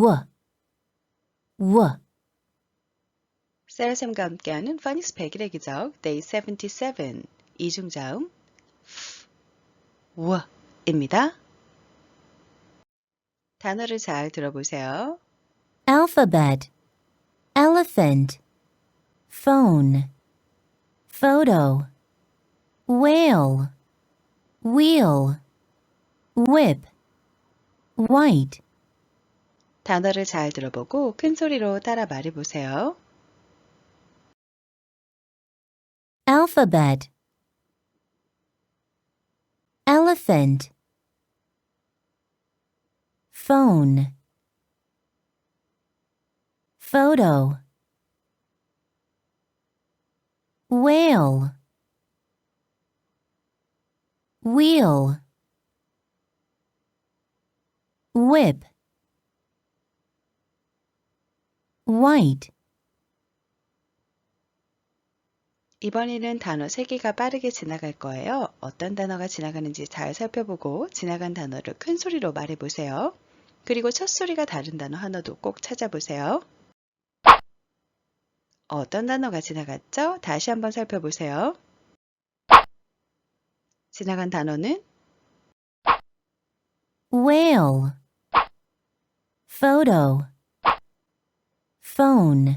w, w, 세라쌤과 함께하는 파닉스 100일의 기적 Day 77 이중자음 f, w입니다. 단어를 잘 들어보세요. alphabet, elephant, phone, photo, whale, wheel, whip, white, 단어를 잘 들어보고 큰 소리로 따라 말해보세요. alphabet, elephant, phone, photo, whale, wheel, whip, white, 이번에는 단어 3개가 빠르게 지나갈 거예요. 어떤 단어가 지나가는지 잘 살펴보고 지나간 단어를 큰 소리로 말해보세요. 그리고 첫 소리가 다른 단어 하나도 꼭 찾아보세요. 어떤 단어가 지나갔죠? 다시 한번 살펴보세요. 지나간 단어는 whale, photo, phone,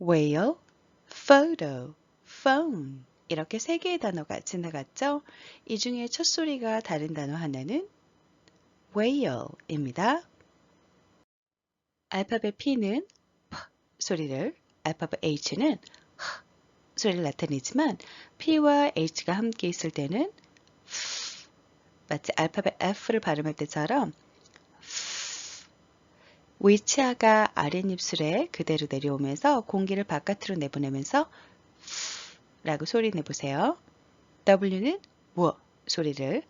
whale, photo, phone 이렇게 세 개의 단어가 지나갔죠? 이 중에 첫 소리가 다른 단어 하나는 whale입니다. 알파벳 P는 P 소리를, 알파벳 H는 H 소리를 나타내지만 P와 H가 함께 있을 때는 F, 마치 알파벳 F를 발음할 때처럼 위치아가 아랫입술에 그대로 내려오면서 공기를 바깥으로 내보내면서 라고 소리 내보세요. W는 워 소리를,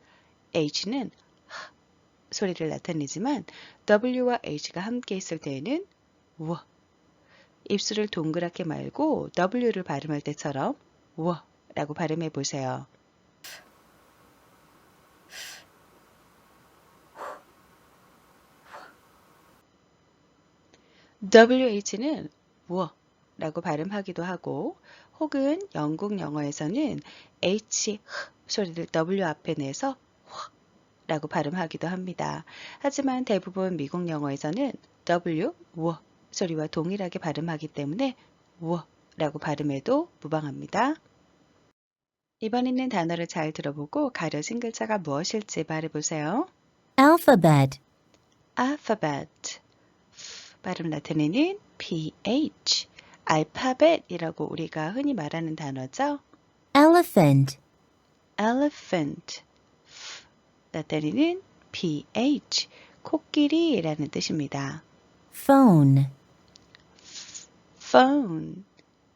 H는 하 소리를 나타내지만 W와 H가 함께 있을 때에는 워 입술을 동그랗게 말고 W를 발음할 때처럼 워 라고 발음해 보세요. WH는 워 라고 발음하기도 하고 혹은 영국 영어에서는 H 소리를 W 앞에 내서 라고 발음하기도 합니다. 하지만 대부분 미국 영어에서는 W 워 소리와 동일하게 발음하기 때문에 워 라고 발음해도 무방합니다. 이번에는 단어를 잘 들어보고 가려진 글자가 무엇일지 말해보세요. alphabet, alphabet 발음 나타내는 ph 알파벳이라고 우리가 흔히 말하는 단어죠. elephant, elephant. 나타내는 ph 코끼리라는 뜻입니다. phone, phone.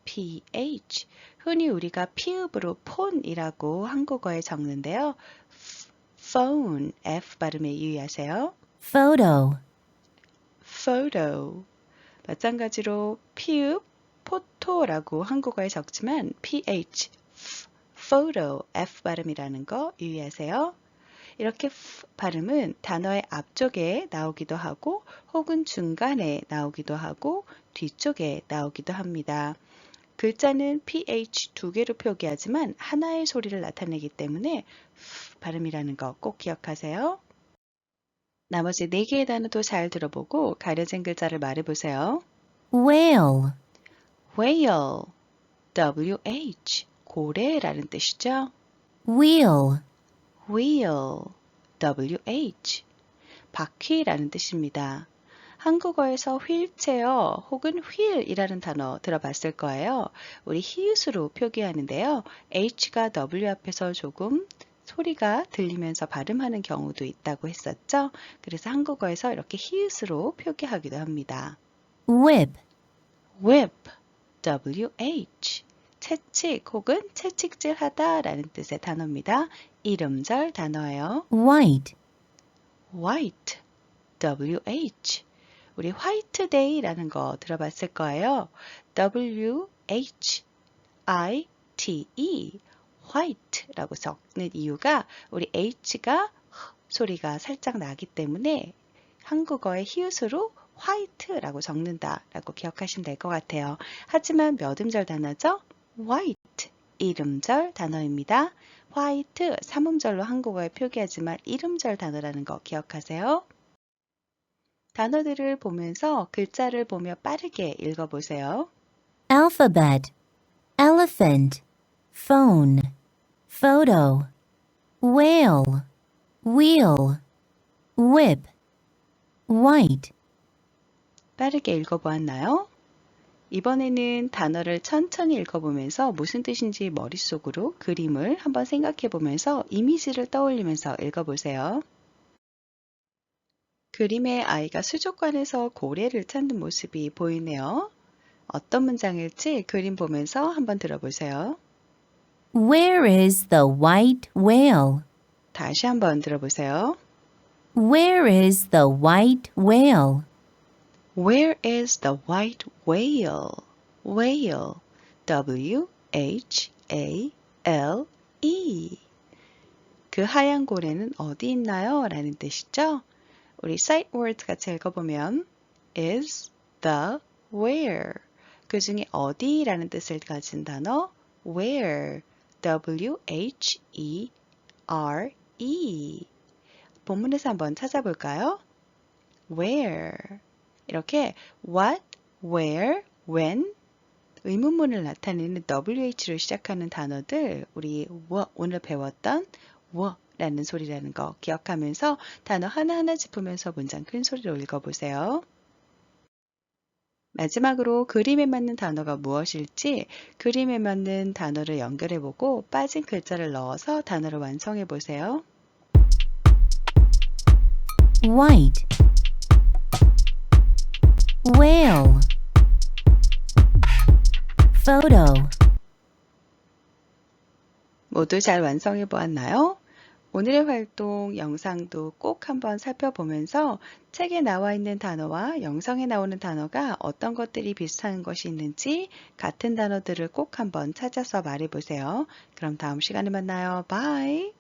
Ph 흔히 우리가 피읍으로 폰이라고 한국어에 적는데요. phone. F 발음에 유의하세요. photo, photo 마찬가지로 피읍 포토라고 한국어에 적지만 ph photo f 발음이라는 거 유의하세요. 이렇게 발음은 단어의 앞쪽에 나오기도 하고 혹은 중간에 나오기도 하고 뒤쪽에 나오기도 합니다. 글자는 ph 두 개로 표기하지만 하나의 소리를 나타내기 때문에 f 발음이라는 거 꼭 기억하세요. 나머지 네 개의 단어도 잘 들어보고 가려진 글자를 말해보세요. whale, whale, wh, 고래라는 뜻이죠. wheel, wheel, wh, 바퀴라는 뜻입니다. 한국어에서 휠체어 혹은 휠이라는 단어 들어봤을 거예요. 우리 히읗으로 표기하는데요. h가 w 앞에서 조금 소리가 들리면서 발음하는 경우도 있다고 했었죠. 그래서 한국어에서 이렇게 히읗으로 표기하기도 합니다. whip, whip, wh, 채찍 혹은 채찍질하다 라는 뜻의 단어입니다. 이름절 단어예요. white, white, wh. 우리 화이트 데이라는 거 들어봤을 거예요. w, h, i, t, e. white라고 적는 이유가 우리 h가 소리가 살짝 나기 때문에 한국어의 히읗으로 white라고 적는다라고 기억하시면 될 것 같아요. 하지만 몇 음절 단어죠? white, 이름절 단어입니다. white, 삼음절로 한국어에 표기하지만 이름절 단어라는 거 기억하세요. 단어들을 보면서 글자를 보며 빠르게 읽어보세요. alphabet, elephant, phone, photo, whale, wheel, whip, white, 빠르게 읽어보았나요? 이번에는 단어를 천천히 읽어보면서 무슨 뜻인지 머릿속으로 그림을 한번 생각해 보면서 이미지를 떠올리면서 읽어보세요. 그림의 아이가 수족관에서 고래를 찾는 모습이 보이네요. 어떤 문장일지 그림 보면서 한번 들어보세요. Where is the white whale? 다시 한번 들어보세요. Where is the white whale? Where is the white whale? Whale. W H A L E. 그 하얀 고래는 어디 있나요? 라는 뜻이죠. 우리 sight words 같이 읽어보면 is the where. 그 중에 어디라는 뜻을 가진 단어 where. W H E R E. 본문에서 한번 찾아볼까요? where. 이렇게 what, where, when 의문문을 나타내는 WH로 시작하는 단어들 우리 워, 오늘 배웠던 워라는 소리라는 거 기억하면서 단어 하나하나 짚으면서 문장 큰 소리로 읽어보세요. 마지막으로 그림에 맞는 단어가 무엇일지 그림에 맞는 단어를 연결해보고 빠진 글자를 넣어서 단어를 완성해보세요. white whale photo 모두 잘 완성해 보았나요? 오늘의 활동 영상도 꼭 한번 살펴보면서 책에 나와 있는 단어와 영상에 나오는 단어가 어떤 것들이 비슷한 것이 있는지 같은 단어들을 꼭 한번 찾아서 말해 보세요. 그럼 다음 시간에 만나요. 바이.